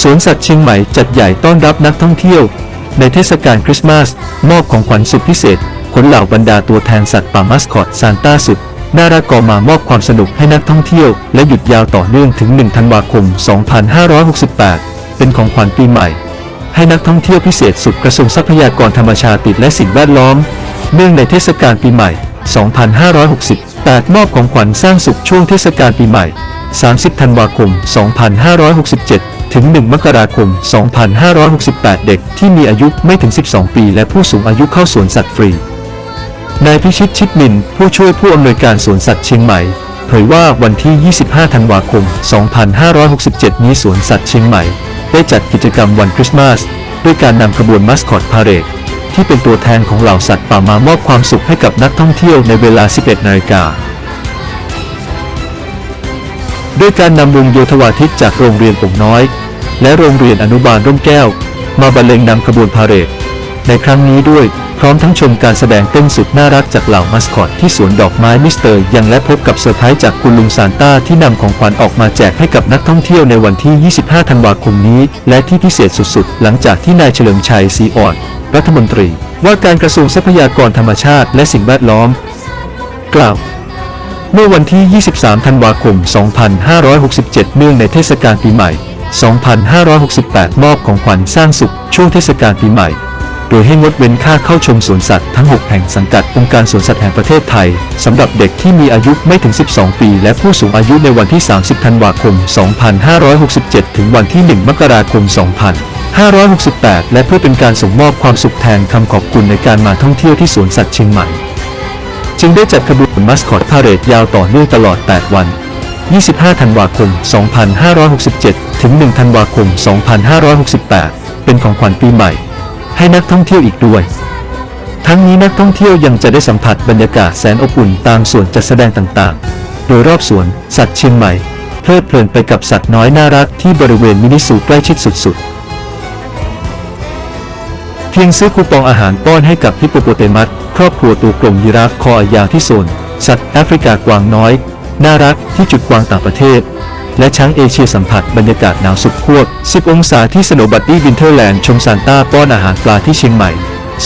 สวนสัตว์เชียงใหม่จัดใหญ่ต้อนรับนักท่องเที่ยว ในเทศกาลคริสต์มาสมอบของขวัญสุดพิเศษขนเหล่าบรรดาตัวแทนสัตว์ป่ามัสคอตซานต้าสุด น่ารักกอมามอบความสนุกให้นักท่องเที่ยว และหยุดยาวต่อเนื่องถึง 1 ธันวาคม 2568 เป็นของขวัญปีใหม่ ให้นักท่องเที่ยวพิเศษสุดกระทรวงทรัพยากรธรรมชาติและสิ่งแวดล้อม เนื่องในเทศกาลปีใหม่ 2568 มอบของขวัญสร้างสุขช่วงเทศกาลปีใหม่ 30 ธันวาคม 2567 ถึง 1 มกราคม 2568 เด็กที่มีอายุไม่ถึง 12 ปี และผู้สูงอายุเข้าสวนสัตว์ฟรี นายพิชิตชิดมิน ผู้ช่วยผู้อำนวยการสวนสัตว์เชียงใหม่ เผยว่าวันที่ 25 ธันวาคม 2567 นี้สวนสัตว์เชียงใหม่ ได้จัดกิจกรรมวันคริสต์มาส ด้วยการนำขบวนมัสคอตพาเรดที่เป็นตัวแทนของเหล่าสัตว์ป่ามามอบความสุขให้กับนักท่องเที่ยวในเวลา 11 นาฬิกา ด้วยการนำวงโยธวาทิตจากโรงเรียนป่งน้อย และโรงเรียนอนุบาลร่มแก้ว มาบรรเลงนำขบวนพาเหรดในครั้งนี้ด้วยพร้อมทั้งชมการแสดงเต้นสุดน่ารักจากเหล่ามัสคอตที่สวนดอกไม้มิสเตอร์ยังและพบกับเซอร์ไพรส์จากคุณลุงซานต้าที่นำของขวัญออกมาแจกให้กับนักท่องเที่ยวในวันที่ 25 ธันวาคมนี้ และที่พิเศษสุดๆ หลังจากที่นายเฉลิมชัยศรีอ่อน รัฐมนตรี ว่าการกระทรวงทรัพยากรธรรมชาติและสิ่งแวดล้อม กล่าว เมื่อวันที่ 23 ธันวาคม 2567 เนื่องในเทศกาลปีใหม่ 2568 มอบของขวัญสร้างสุข ช่วงเทศกาลปีใหม่ โดยให้งดเว้นค่าเข้าชมสวนสัตว์ทั้ง 6 แห่งสังกัดองค์การสวนสัตว์แห่งประเทศไทย สำหรับเด็กที่มีอายุไม่ถึง 12 ปี และผู้สูงอายุในวันที่ 30 ธันวาคม 2567 ถึงวันที่ 1 มกราคม2568 และเพื่อเป็นการส่งมอบความสุขแทนคำขอบคุณในการมาท่องเที่ยวที่สวนสัตว์เชียงใหม่ จึงได้จัดขบวนมัสคอตพาเหรดยาวต่อเนื่องตลอด 8 วัน 25 ธันวาคม 2567 ถึง 1 ธันวาคม 2568 เป็นของขวัญปีใหม่ ให้นักท่องเที่ยวอีกด้วย ทั้งนี้นักท่องเที่ยวยังจะได้สัมผัสบรรยากาศแสนอบอุ่นตามส่วนจัดแสดงต่างๆ โดยรอบสวนสัตว์เชียงใหม่เพลิดเพลินไปกับสัตว์น้อยน่ารักที่บริเวณมินิซูใกล้ชิดสุดๆ พียงซื้อคูปองอาหารป้อนให้กับฮิปโปโปเตมัสครอบครัวตัวกลมยีราฟคอยาวที่โซนสัตว์แอฟริกากวางน้อย น่ารักที่จุดกวางต่างประเทศ และช้างเอเชียสัมผัสบรรยากาศหนาวสุดขั้ว10 องศาที่สโนบัดดี้วินเทอร์แลนด์ชมซานต้าป้อนอาหารปลาที่เชียงใหม่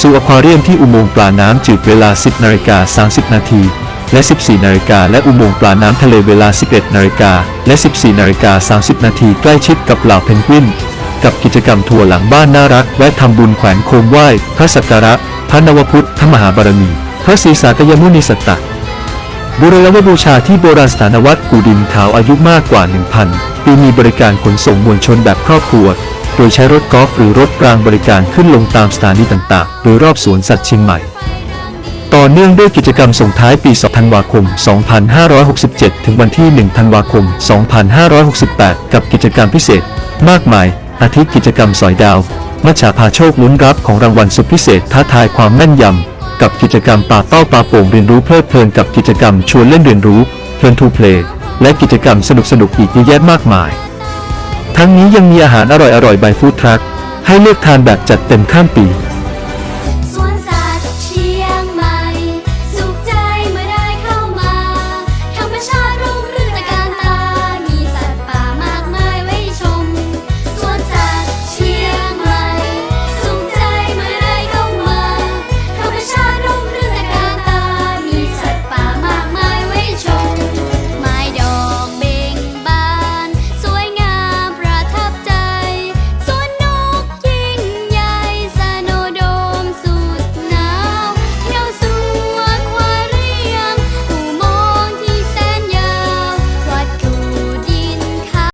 สู่อควาเรียมที่อุโมงค์ปลาน้ำจืดเวลา 10นาฬิกา30 นาทีและ 14 นาฬิกา และอุโมงค์ปลาน้ำทะเลเวลา 11 นาฬิกา และ 14 นาฬิกา 30 นาที ใกล้ชิดกับเหล่าเพนกวิน กับกิจกรรมทัวร์หลังบ้านน่ารักแวะทำบุญแขวนโคมไหว้ พระสักการะ พระนวพุทธมหาบารมี พระศรีสากยมุนีสัตตะบูรณบูชาที่โบราณสถานวัดกูดินขาวอายุมากกว่า 1,000 ปีมีบริการขนส่งมวลชนแบบครอบครัว โดยใช้รถกอล์ฟหรือรถรางบริการขึ้นลงตามสถานีต่างๆ โดยรอบสวนสัตว์เชียงใหม่ ต่อเนื่องด้วยกิจกรรมส่งท้ายปี 2 ธันวาคม 2567 ถึงวันที่ 1 ธันวาคม 2568 กับกิจกรรมพิเศษ มากมาย อาทิกิจกรรมสอยดาวมัชชาพาโชคลุ้นรับของรางวัลสุดพิเศษท้าทายความแม่นยำ กับกิจกรรมป่าเป้าปลาโป่งเรียนรู้เพลิดเพลินกับกิจกรรมชวนเล่นเรียนรู้เพลินทูเพลย์และกิจกรรมสนุกสนุกอีกเยอะแยะมากมาย ทั้งนี้ยังมีอาหารอร่อยๆบายฟู้ดทรัคให้เลือกทานแบบจัดเต็มข้ามปี